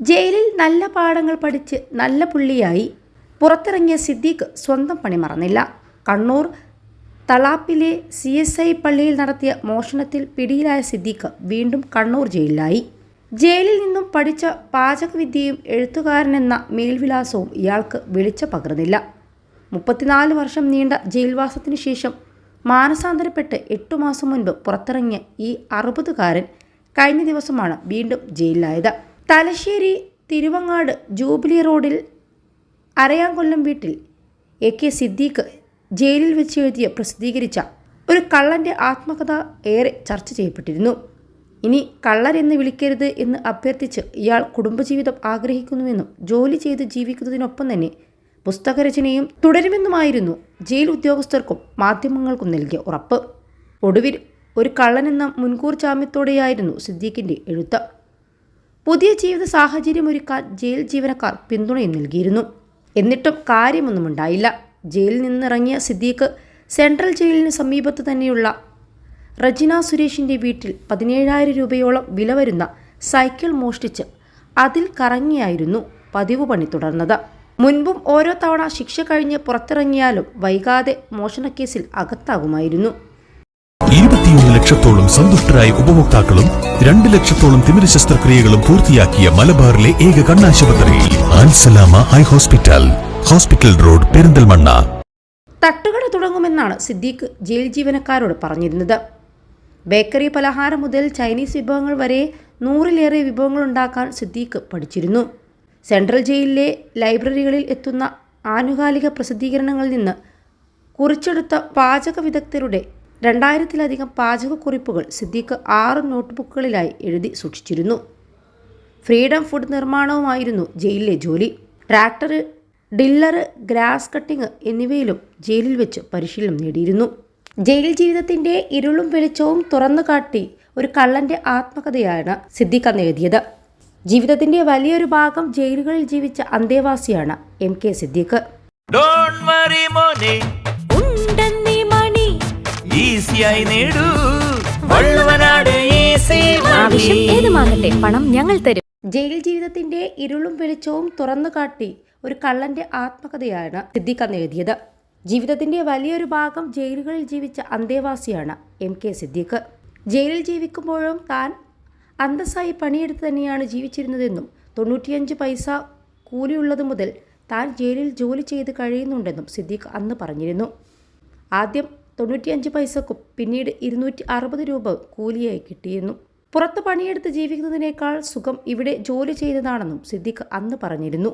ജയിലിൽ നല്ല പാഠങ്ങൾ പഠിച്ച് നല്ല പുള്ളിയായി പുറത്തിറങ്ങിയ സിദ്ദീഖ് സ്വന്തം പണി മറന്നില്ല. കണ്ണൂർ തളാപ്പിലെ സി എസ് ഐ പള്ളിയിൽ നടത്തിയ മോഷണത്തിൽ പിടിയിലായ സിദ്ദീഖ് വീണ്ടും കണ്ണൂർ ജയിലിലായി. ജയിലിൽ നിന്നും പഠിച്ച പാചകവിദ്യയും എഴുത്തുകാരനെന്ന മേൽവിലാസവും ഇയാൾക്ക് വിളിച്ച പകർന്നില്ല. മുപ്പത്തിനാല് വർഷം നീണ്ട ജയിൽവാസത്തിന് ശേഷം മാനസാന്തരപ്പെട്ട് എട്ടു മാസം മുൻപ് പുറത്തിറങ്ങിയ ഈ അറുപതുകാരൻ കഴിഞ്ഞ ദിവസമാണ് വീണ്ടും ജയിലിലായത്. തലശ്ശേരി തിരുവങ്ങാട് ജൂബിലി റോഡിൽ അരയാങ്കൊല്ലം വീട്ടിൽ എ. കെ. സിദ്ദീഖ് ജയിലിൽ വെച്ച് എഴുതിയ പ്രസിദ്ധീകരിച്ച ഒരു കള്ളന്റെ ആത്മകഥ ഏറെ ചർച്ച ചെയ്യപ്പെട്ടിരുന്നു. ഇനി കള്ളരെന്ന് വിളിക്കരുത് എന്ന് അഭ്യർത്ഥിച്ച് ഇയാൾ കുടുംബജീവിതം ആഗ്രഹിക്കുന്നുവെന്നും ജോലി ചെയ്ത് ജീവിക്കുന്നതിനൊപ്പം തന്നെ പുസ്തകരചനയും തുടരുമെന്നുമായിരുന്നു ജയിൽ ഉദ്യോഗസ്ഥർക്കും മാധ്യമങ്ങൾക്കും നൽകിയ ഉറപ്പ്. ഒടുവിൽ ഒരു കള്ളനെന്ന മുൻകൂർ ജാമ്യത്തോടെയായിരുന്നു സിദ്ദീഖിന്റെ എഴുത്ത്. പുതിയ ജീവിത സാഹചര്യം സാഹചര്യമൊരുക്കാൻ ജയിൽ ജീവനക്കാർ പിന്തുണയും നൽകിയിരുന്നു. എന്നിട്ടും കാര്യമൊന്നും ഉണ്ടായില്ല. ജയിലിൽ നിന്നിറങ്ങിയ സിദ്ദീഖ് സെൻട്രൽ ജയിലിന് സമീപത്ത് തന്നെയുള്ള റജിന സുരേഷിന്റെ വീട്ടിൽ പതിനേഴായിരം രൂപയോളം വില വരുന്ന സൈക്കിൾ മോഷ്ടിച്ച് അതിൽ കറങ്ങിയായിരുന്നു പതിവ് പണി തുടർന്നത്. മുൻപും ഓരോ തവണ ശിക്ഷ കഴിഞ്ഞ് പുറത്തിറങ്ങിയാലും വൈകാതെ മോഷണക്കേസിൽ അകത്താകുമായിരുന്നു. ഇരുപത്തിയൊന്ന് ലക്ഷത്തോളം സന്തുഷ്ടരായ ഉപഭോക്താക്കളും രണ്ട് ലക്ഷത്തോളം തിമിര ശസ്ത്രക്രിയകളും പൂർത്തിയാക്കിയ മലബാറിലെ ഏക കണ്ണാശുപത്രി Al Salama eye hospital. Hospital road Perinthalmanna. തട്ടുകട തുടങ്ങുമെന്നാണ് സിദ്ദീഖ് ജയിൽ ജീവനക്കാരോട് പറഞ്ഞിരുന്നത്. ബേക്കറി പലഹാരം മുതൽ ചൈനീസ് വിഭവങ്ങൾ വരെ നൂറിലേറെ വിഭവങ്ങൾ ഉണ്ടാക്കാൻ സിദ്ദീഖ് പഠിച്ചിരുന്നു. സെൻട്രൽ ജയിലിലെ ലൈബ്രറികളിൽ എത്തുന്ന ആനുകാലിക പ്രസിദ്ധീകരണങ്ങളിൽ നിന്ന് കുറിച്ചെടുത്ത പാചക വിദഗ്ധരുടെ രണ്ടായിരത്തിലധികം പാചകക്കുറിപ്പുകൾ സിദ്ദീഖ് ആറ് നോട്ട്ബുക്കുകളിലായി എഴുതി സൂക്ഷിച്ചിരുന്നു. ഫ്രീഡം ഫുഡ് നിർമ്മാണവുമായിരുന്നു ജയിലിലെ ജോലി. ട്രാക്ടർ ഡില്ലർ ഗ്രാസ് കട്ടിംഗ് എന്നിവയിലും ജയിലിൽ വെച്ച് പരിശീലനം നേടിയിരുന്നു. ജയിൽ ജീവിതത്തിന്റെ ഇരുളും വെളിച്ചവും തുറന്നു കാട്ടി ഒരു കള്ളന്റെ ആത്മകഥയാണ് സിദ്ദിഖ് അന്ന് എഴുതിയത്. ജീവിതത്തിന്റെ വലിയൊരു ഭാഗം ജയിലുകളിൽ ജീവിച്ച അന്തേവാസിയാണ് എം കെ സിദ്ദീഖ്. ഈസിയായി നേടൂ. വള്ളുവനാട് ഈസി ആവശ്യം ഏതുമാകട്ടെ പണം ഞങ്ങൾ തരും. ജയിൽ ജീവിതത്തിന്റെ ഇരുളും വെളിച്ചവും തുറന്നു കാട്ടി ഒരു കള്ളന്റെ ആത്മകഥയാണ് സിദ്ദീഖ് അന്ന് എഴുതിയത്. ജീവിതത്തിന്റെ വലിയൊരു ഭാഗം ജയിലുകളിൽ ജീവിച്ച അന്തേവാസിയാണ് എം കെ സിദ്ദീഖ്. ജയിലിൽ ജീവിക്കുമ്പോഴും താൻ അന്തസ്സായി പണിയെടുത്ത് തന്നെയാണ് ജീവിച്ചിരുന്നതെന്നും തൊണ്ണൂറ്റിയഞ്ച് പൈസ കൂലിയുള്ളത് മുതൽ താൻ ജയിലിൽ ജോലി ചെയ്ത് കഴിയുന്നുണ്ടെന്നും സിദ്ദീഖ് അന്ന് പറഞ്ഞിരുന്നു. ആദ്യം തൊണ്ണൂറ്റിയഞ്ച് പൈസക്കും പിന്നീട് ഇരുന്നൂറ്റി അറുപത് രൂപ കൂലിയായി കിട്ടിയിരുന്നു. പുറത്ത് പണിയെടുത്ത് ജീവിക്കുന്നതിനേക്കാൾ സുഖം ഇവിടെ ജോലി ചെയ്തതാണെന്നും സിദ്ദിഖ് അന്ന് പറഞ്ഞിരുന്നു.